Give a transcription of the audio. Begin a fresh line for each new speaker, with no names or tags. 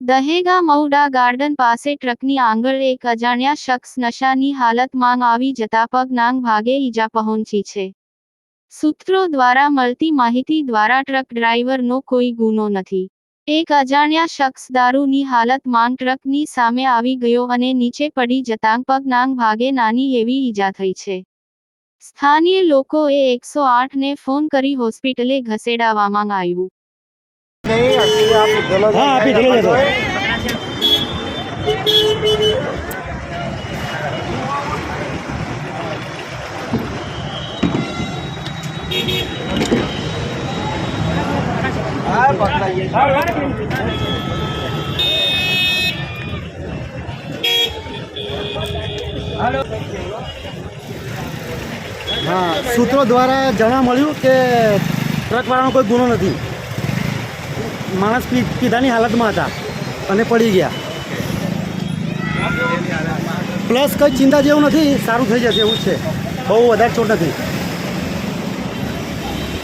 દહેગા મૌડા garden પાસે ટ્રકની આંગળ એક અજાણ્યા શખ્સ નશાની હાલતમાં આવી જતા પગનાંગ ભાગે ઈજા પહોંચી છે. સૂત્રો દ્વારા મળતી માહિતી દ્વારા ટ્રક ડ્રાઈવરનો કોઈ ગુનો નથી. એક અજાણ્યા શખ્સ દારૂની હાલતમાં ટ્રકની સામે આવી ગયો અને નીચે પડી જતાં પગનાંગ ભાગે નાની એવી ઈજા થઈ છે. સ્થાનીય લોકોએ એકસો આઠને ફોન કરી હોસ્પિટલે ખસેડાવવામાં આવ્યું.
હા આપી ચલો જતો હા સૂત્રો દ્વારા જાણવા મળ્યું કે ટ્રકવાળાનો કોઈ ગુનો નથી. માણસ પીધાની હાલતમાં હતા અને પડી ગયા. પ્લસ કંઈ ચિંતા જેવું નથી, સારું થઈ જશે એવું છે. બહુ વધારે ચોટ નથી.